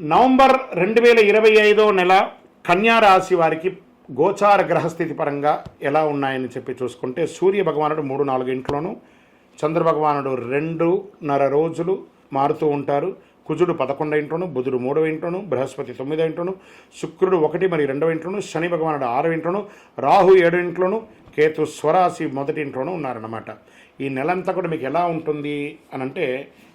November రెండు వేల ఇరవై ఐదో నెల కన్యారాశి వారికి గోచార గ్రహస్థితి పరంగా ఎలా ఉన్నాయని చెప్పి చూసుకుంటే సూర్య భగవానుడు మూడు నాలుగు ఇంట్లోనూ చంద్ర భగవానుడు రెండున్నర రోజులు మారుతూ ఉంటారు. కుజుడు పదకొండో ఇంట్లోను బుధుడు మూడవ ఇంట్లోను బృహస్పతి తొమ్మిదో ఇంట్లోను శుక్రుడు ఒకటి మరి రెండవ ఇంట్లోను శని భగవానుడు ఆరవ ఇంట్లోను రాహు ఏడు ఇంట్లోను కేతు స్వరాశి మొదటి ఇంట్లోనూ ఉన్నారన్నమాట. ఈ నెలంతా కూడా మీకు ఎలా ఉంటుంది అని అంటే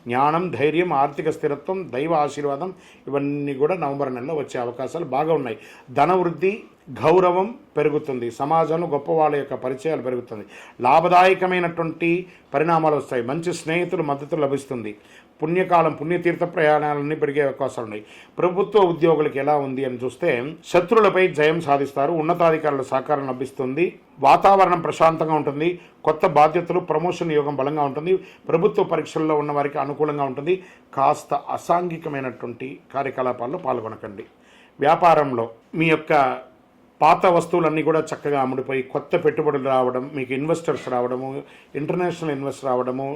జ్ఞానం ధైర్యం ఆర్థిక స్థిరత్వం దైవ ఆశీర్వాదం ఇవన్నీ కూడా నవంబర్ నెలలో వచ్చే అవకాశాలు బాగా ఉన్నాయి. ధన వృద్ధి గౌరవం పెరుగుతుంది. సమాజంలో గొప్ప వాళ్ళ యొక్క పరిచయాలు పెరుగుతుంది. లాభదాయకమైనటువంటి పరిణామాలు వస్తాయి. మంచి స్నేహితులు మద్దతు లభిస్తుంది. పుణ్యకాలం పుణ్యతీర్థ ప్రయాణాలన్నీ పెరిగే అవకాశాలు ఉన్నాయి. ప్రభుత్వ ఉద్యోగులకు ఎలా ఉంది అని చూస్తే శత్రులపై జయం సాధిస్తారు. ఉన్నతాధికారుల సహకారం లభిస్తుంది. వాతావరణం ప్రశాంతంగా ఉంటుంది. కొత్త బాధ్యతలు ప్రమోషన్ యోగం బలంగా ఉంటుంది. ప్రభుత్వ పరీక్షల్లో ఉన్న వారికి అనుకూలంగా ఉంటుంది. కాస్త అసాంఘికమైనటువంటి కార్యకలాపాల్లో పాల్గొనకండి. వ్యాపారంలో మీ యొక్క పాత వస్తువులన్నీ కూడా చక్కగా అమ్ముడిపోయి కొత్త పెట్టుబడులు రావడం మీకు ఇన్వెస్టర్స్ రావడము ఇంటర్నేషనల్ ఇన్వెస్ట్ రావడము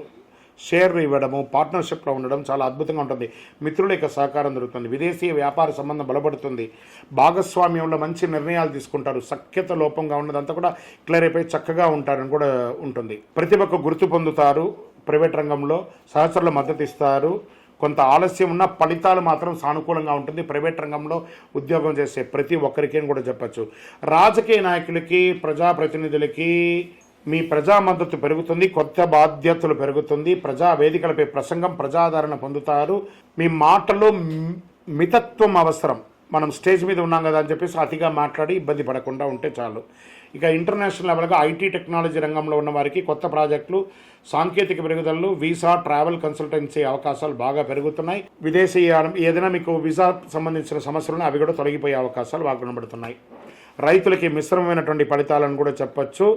షేర్ ఇవ్వడము పార్ట్నర్షిప్లో ఉండడం చాలా అద్భుతంగా ఉంటుంది. మిత్రుల యొక్క సహకారం దొరుకుతుంది. విదేశీ వ్యాపార సంబంధం బలపడుతుంది. భాగస్వామ్యంలో మంచి నిర్ణయాలు తీసుకుంటారు. సఖ్యత లోపంగా ఉన్నదంతా కూడా క్లియర్ అయిపోయి చక్కగా ఉంటారని కూడా ఉంటుంది. ప్రతిభకు గుర్తు పొందుతారు. ప్రైవేట్ రంగంలో సహచరుల మద్దతు ఇస్తారు. కొంత ఆలస్యం ఉన్న ఫలితాలు మాత్రం సానుకూలంగా ఉంటుంది. ప్రైవేట్ రంగంలో ఉద్యోగం చేసే ప్రతి ఒక్కరికి అని కూడా చెప్పచ్చు. రాజకీయ నాయకులకి ప్రజాప్రతినిధులకి మీ ప్రజా మద్దతు పెరుగుతుంది కొత్త బాధ్యతలు పెరుగుతుంది. ప్రజా వేదికలపై ప్రసంగం ప్రజాదరణ పొందుతారు. మీ మాటలో మితత్వం అవసరం. మనం స్టేజ్ మీద ఉన్నాం కదా అని చెప్పేసి అతిగా మాట్లాడి ఇబ్బంది పడకుండా ఉంటే చాలు. ఇక ఇంటర్నేషనల్ లెవెల్గా ఐటీ టెక్నాలజీ రంగంలో ఉన్న వారికి కొత్త ప్రాజెక్టులు సాంకేతిక పెరుగుదలలు వీసా ట్రావెల్ కన్సల్టెన్సీ అవకాశాలు బాగా పెరుగుతున్నాయి. విదేశీ ఏదైనా మీకు వీసా సంబంధించిన సమస్యలను అవి కూడా తొలగిపోయే అవకాశాలు బాగా కనబడుతున్నాయి. రైతులకి మిశ్రమమైనటువంటి ఫలితాలను కూడా చెప్పొచ్చు.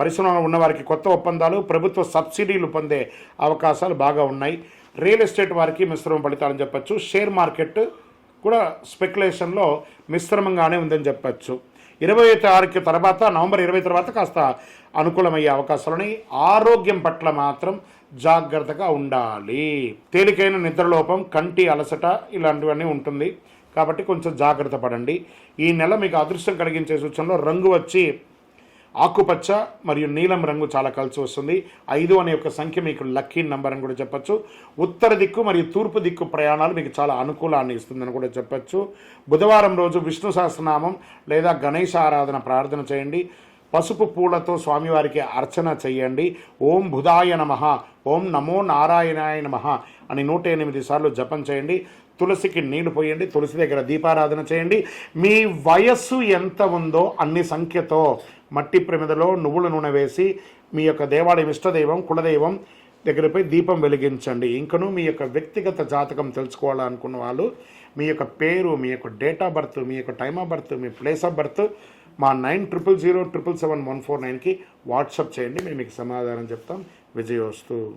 పరిశ్రమలో ఉన్నవారికి కొత్త ఒప్పందాలు ప్రభుత్వ సబ్సిడీలు పొందే అవకాశాలు బాగా ఉన్నాయి. రియల్ ఎస్టేట్ వారికి మిశ్రమ ఫలితాలను చెప్పొచ్చు. షేర్ మార్కెట్ కూడా స్పెక్యులేషన్లో మిశ్రమంగానే ఉందని చెప్పచ్చు. ఇరవై తారీఖు తర్వాత నవంబర్ ఇరవై తర్వాత కాస్త అనుకూలమయ్యే అవకాశాలని ఆరోగ్యం పట్ల మాత్రం జాగ్రత్తగా ఉండాలి. తేలికైన నిద్రలోపం కంటి అలసట ఇలాంటివన్నీ ఉంటుంది. కాబట్టి కొంచెం జాగ్రత్త పడండి. ఈ నెల మీకు అదృష్టం కలిగించే సూచనలో రంగు వచ్చి ఆకుపచ్చ మరియు నీలం రంగు చాలా కలిసి వస్తుంది. ఐదు అనే యొక్క సంఖ్య మీకు లక్కీ నంబర్ అని కూడా చెప్పొచ్చు. ఉత్తర దిక్కు మరియు తూర్పు దిక్కు ప్రయాణాలు మీకు చాలా అనుకూలాన్ని ఇస్తుందని కూడా చెప్పచ్చు. బుధవారం రోజు విష్ణు సహస్రనామం లేదా గణేష ఆరాధన ప్రార్థన చేయండి. పసుపు పూలతో స్వామివారికి అర్చన చేయండి. ఓం బుధాయ నమ ఓం నమో నారాయణాయ నమ అని నూట ఎనిమిది సార్లు జపం చేయండి. తులసికి నీళ్ళు పోయండి. తులసి దగ్గర దీపారాధన చేయండి. మీ వయస్సు ఎంత ఉందో అన్ని సంఖ్యతో మట్టి ప్రమిదలో నువ్వుల నూనె వేసి మీ యొక్క దేవాలయం ఇష్టదైవం కులదైవం దగ్గరపై దీపం వెలిగించండి. ఇంకను మీ యొక్క వ్యక్తిగత జాతకం తెలుసుకోవాలనుకున్న వాళ్ళు మీ యొక్క పేరు మీ యొక్క డేట్ ఆఫ్ బర్త్ మీ యొక్క టైమ్ ఆఫ్ బర్త్ మీ ప్లేస్ ఆఫ్ బర్త్ మా nine triple zero triple seven one four నైన్కి వాట్సాప్ చేయండి. మేము మీకు సమాధానం చెప్తాం. విజయోస్తు.